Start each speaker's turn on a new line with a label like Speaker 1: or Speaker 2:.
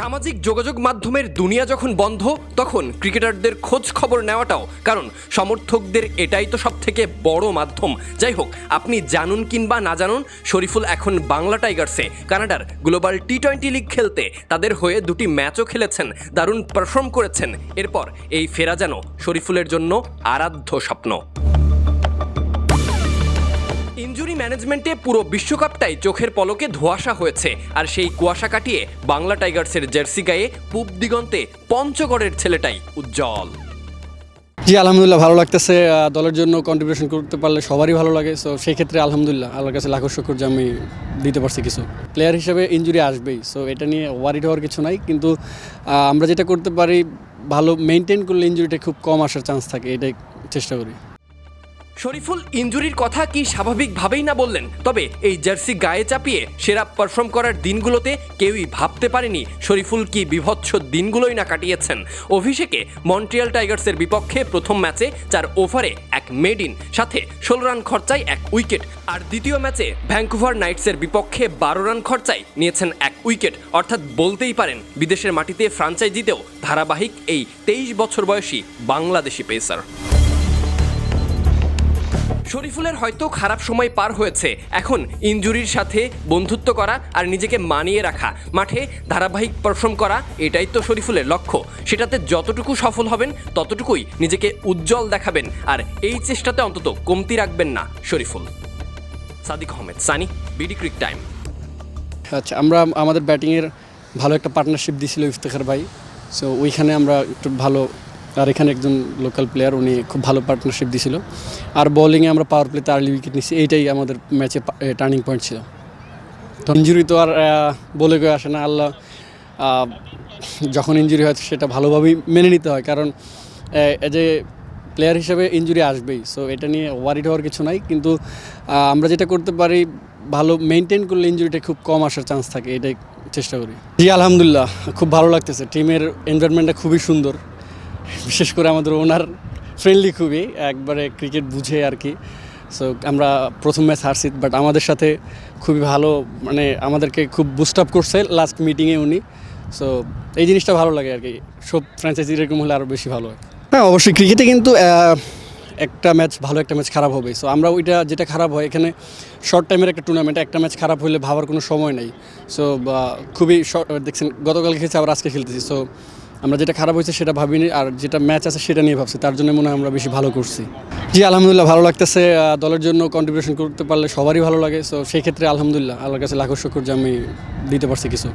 Speaker 1: সামাজিক যোগাযোগ মাধ্যমের দুনিয়া যখন বন্ধ, তখন ক্রিকেটারদের খোঁজ খবর নেওয়াটাও। কারণ সমর্থকদের এটাই তো সব থেকে বড় মাধ্যম। যাই হোক, আপনি জানুন কিংবা না জানুন, শরীফুল এখন বাংলা টাইগার্সে। কানাডার গ্লোবাল টি টোয়েন্টি লিগ খেলতে তাদের হয়ে দুটি ম্যাচও খেলেছেন, দারুণ পারফর্ম করেছেন। এরপর এই ফেরা যেন শরীফুলের জন্য আরাধ্য স্বপ্ন। ম্যানেজমেন্টে পুরো বিশ্বকাপটাই চোখের পলকে ধোঁয়াশা হয়েছে। আর সেই কুয়াশা কাটিয়ে বাংলা টাইগার্সের জার্সি গায়ে পূব দিগন্তে পঞ্চগড়ের ছেলেটাই উজ্জ্বল।
Speaker 2: জি, আলহামদুলিল্লাহ, ভালো লাগতেছে দলের জন্য কন্ট্রিবিউশন করতে পারলে সবারই ভালো লাগে। সো সেই ক্ষেত্রে আলহামদুলিল্লাহ, আল্লাহর কাছে লাখো শুকুর যে আমি দিতে পারছি কিছু। প্লেয়ার হিসেবে ইনজুরি আসবেই সো এটা নিয়ে ওয়ারিড হওয়ার কিছু নাই। কিন্তু আমরা যেটা করতে পারি, ভালো মেনটেন করলে ইনজুরিটা খুব কম আসার চান্স থাকে, এটাই চেষ্টা করি।
Speaker 1: শরীফুল ইনজুরির কথা কি স্বাভাবিকভাবেই না বললেন? তবে এই জার্সি গায়ে চাপিয়ে সেরা পারফর্ম করার দিনগুলোতে কেউই ভাবতে পারেনি শরীফুল কি বিভৎস দিনগুলোই না কাটিয়েছেন। অভিষেকে মন্ট্রিয়াল টাইগার্সের বিপক্ষে প্রথম ম্যাচে চার ওভারে এক মেডিন সাথে ষোলো রান খরচায় এক উইকেট। আর দ্বিতীয় ম্যাচে ভ্যাঙ্কুভার নাইটসের বিপক্ষে বারো রান খরচায় নিয়েছেন এক উইকেট। অর্থাৎ বলতেই পারেন, বিদেশের মাটিতে ফ্রাঞ্চাইজিতেও ধারাবাহিক এই তেইশ বছর বয়সী বাংলাদেশি পেসার। শরীফুলের হয়তো খারাপ সময় পার হয়েছে। এখন ইনজুরির সাথে বন্ধুত্ব করা আর নিজেকে মানিয়ে রাখা, মাঠে ধারাবাহিক পারফর্ম করা, এটাই তো শরীফুলের লক্ষ্য। সেটাতে যতটুকু সফল হবেন, ততটুকুই নিজেকে উজ্জ্বল দেখাবেন আর এই চেষ্টাতে অন্তত কমতি রাখবেন না Shariful. Sadiq Ahmed, Sunny, BD cric time.
Speaker 2: আচ্ছা আমরা আমাদের ব্যাটিংয়ের ভালো একটা পার্টনারশিপ দিয়েছিল ইফতেখার ভাই। সো ওইখানে আমরা একটু ভালো আর এখানে একজন লোকাল প্লেয়ার উনি খুব ভালো পার্টনারশিপ দিয়েছিল আর বোলিংয়ে আমরা পাওয়ার প্লেতে আর্লি উইকেট নিচ্ছি এইটাই আমাদের ম্যাচে টার্নিং পয়েন্ট ছিল। তো ইঞ্জুরি তো আর বলে কেউ আসে না, আল্লাহ যখন ইঞ্জুরি হয় সেটা ভালোভাবেই মেনে নিতে হয়। কারণ, এ প্লেয়ার হিসেবে ইঞ্জুরি আসবেই সো এটা নিয়ে ওয়ারিড হওয়ার কিছু নাই। কিন্তু আমরা যেটা করতে পারি, ভালো মেনটেন করলে ইঞ্জুরিটা খুব কম আসার চান্স থাকে, এটাই চেষ্টা করি। জি, আলহামদুলিল্লাহ, খুব ভালো লাগতেছে। টিমের এনভায়রনমেন্টটা খুবই সুন্দর। বিশেষ করে আমাদের ওনার ফ্রেন্ডলি খুবই, একবারে ক্রিকেট বুঝে আর কি। সো আমরা প্রথম ম্যাচ হারছি বাট আমাদের সাথে খুবই ভালো মানে আমাদেরকে খুব বুস্ট আপ করছে লাস্ট মিটিংয়ে উনি। সো এই জিনিসটা ভালো লাগে আর কি, সব ফ্র্যাঞ্চাইজি এরকম হলে আরও বেশি ভালো হয়। হ্যাঁ অবশ্যই ক্রিকেটে কিন্তু একটা ম্যাচ ভালো একটা ম্যাচ খারাপ হবে সো আমরা ওইটা যেটা খারাপ হয়, এখানে শর্ট টাইমের একটা টুর্নামেন্ট একটা ম্যাচ খারাপ হলে ভাবার কোনো সময় নেই। সো খুবই শর্ট দেখছেন, গতকাল খেলছি, আবার আজকে খেলতেছি। সো আমরা যেটা খারাপ হয়েছে সেটা ভাবিনি, আর যেটা ম্যাচ আছে সেটা নিয়ে ভাবছি। তার জন্য মনে হয় আমরা বেশি ভালো করছি। জি, আলহামদুলিল্লাহ, ভালো লাগতেছে। দলের জন্য কন্ট্রিবিউশন করতে পারলে সবারই ভালো লাগে। সো সেই ক্ষেত্রে আলহামদুলিল্লাহ, আল্লাহর কাছে লাখো শুকুর যে আমি দিতে পারছি কিছু।